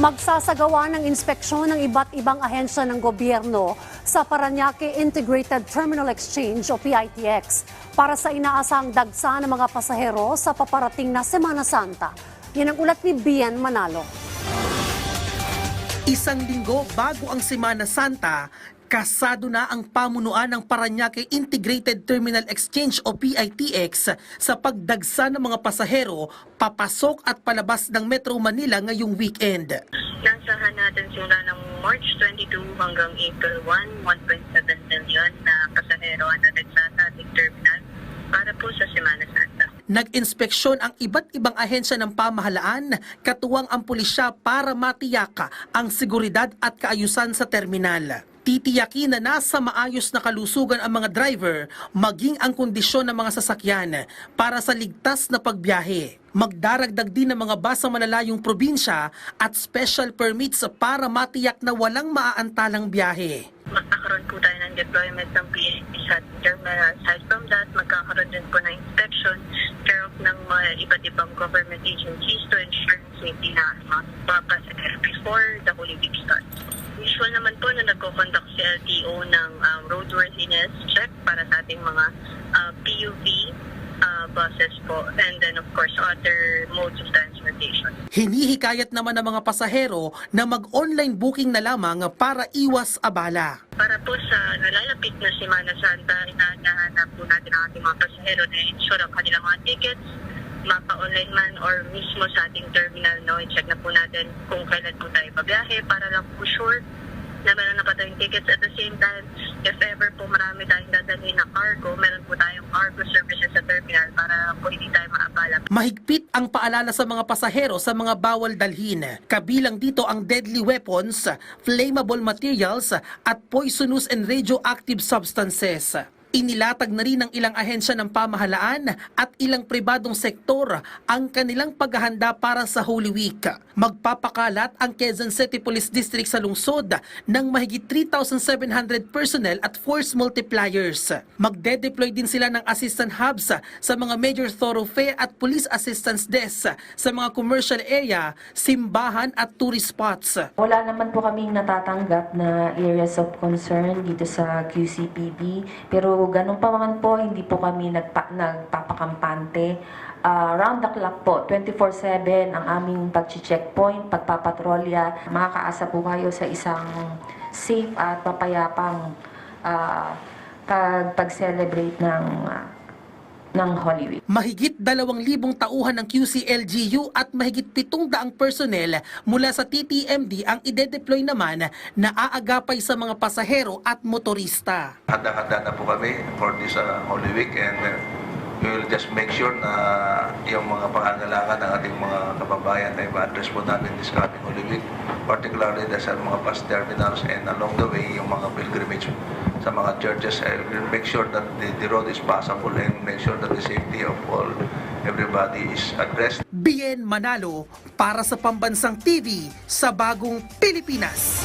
Magsasagawa ng inspeksyon ng iba't ibang ahensya ng gobyerno sa Paranaque Integrated Terminal Exchange o PITX para sa inaasahang dagsa ng mga pasahero sa paparating na Semana Santa. Yan ang ulat ni Bian Manalo. Isang linggo bago ang Semana Santa, kasado na ang pamunuan ng Paranaque Integrated Terminal Exchange o PITX sa pagdagsa ng mga pasahero papasok at palabas ng Metro Manila ngayong weekend. Nasahan natin simula ng March 22 hanggang April 1, 1.7 million na pasahero ang nadagsa sa ating terminal para po sa Semana Santa. Nag-inspeksyon ang iba't ibang ahensya ng pamahalaan, katuwang ang pulisya para matiyaka ang seguridad at kaayusan sa terminal. Titiyakin na nasa maayos na kalusugan ang mga driver, maging ang kondisyon ng mga sasakyan para sa ligtas na pagbiyahe. Magdaragdag din ng mga bus sa probinsya at special permits para matiyak na walang maaantalang biyahe. Magkakaroon po tayo ng deployment ng PNP sa terminal. Aside from that, magkakaroon din po ng inspection care ng mga iba't ibang government agencies to ensure safety na mga pasahero before the Holy Week starts. Usual naman po na nagko-conduct si LTO ng um, roadworthiness check para sa ating mga uh, PUV uh, buses po and then of course other modes of transportation. Hinihikayat naman ng mga pasahero na mag-online booking na lamang para iwas abala. Para po sa nalalapit na Semana Santa, inaanahanap po natin ang ating mga pasahero na ensure ang kanilang mga tickets, mapa-online man or mismo sa ating terminal, no, i-check na po natin kung kailan po tayo babiyahe para lang po sure na meron na pa tayong tickets. At the same time, if ever po marami tayong dadalhin na cargo, meron po tayong cargo services sa terminal para po hindi tayo maabala. Mahigpit ang paalala sa mga pasahero sa mga bawal dalhin. Kabilang dito ang deadly weapons, flammable materials at poisonous and radioactive substances. Inilatag na rin ng ilang ahensya ng pamahalaan at ilang pribadong sektor ang kanilang paghahanda para sa Holy Week. Magpapakalat ang Quezon City Police District sa lungsod ng mahigit 3,700 personnel at force multipliers. Magde-deploy din sila ng assistant hubs sa mga major thoroughfare at police assistance desk sa mga commercial area, simbahan at tourist spots. Wala naman po kaming natatanggap na areas of concern dito sa QCPD. Pero ganun pa man po, hindi po kami nagpa, nagpapakampante. Ah, round the clock po, 24-7 ang aming pag-checkpoint, pagpapatrolya. Makakaasa po kayo sa isang safe at papayapang ah, pag, pag-celebrate ng, ah, ng Holy Week. Mahigit dalawang libong tauhan ng QCLGU at mahigit pitong daang personnel mula sa TTMD ang ide-deploy naman na aagapay sa mga pasahero at motorista. handa-handa na po kami for this uh, Holy Week and uh, we will just make sure na yung mga pangangailangan ng ating mga kababayan ay ma-address po natin this coming Holy Week, particularly na sa mga bus terminals and along the way yung mga pilgrimage sa mga churches. I make sure that the, the road is passable and make sure that the safety of all everybody is addressed. Bien Manalo para sa Pambansang TV sa Bagong Pilipinas.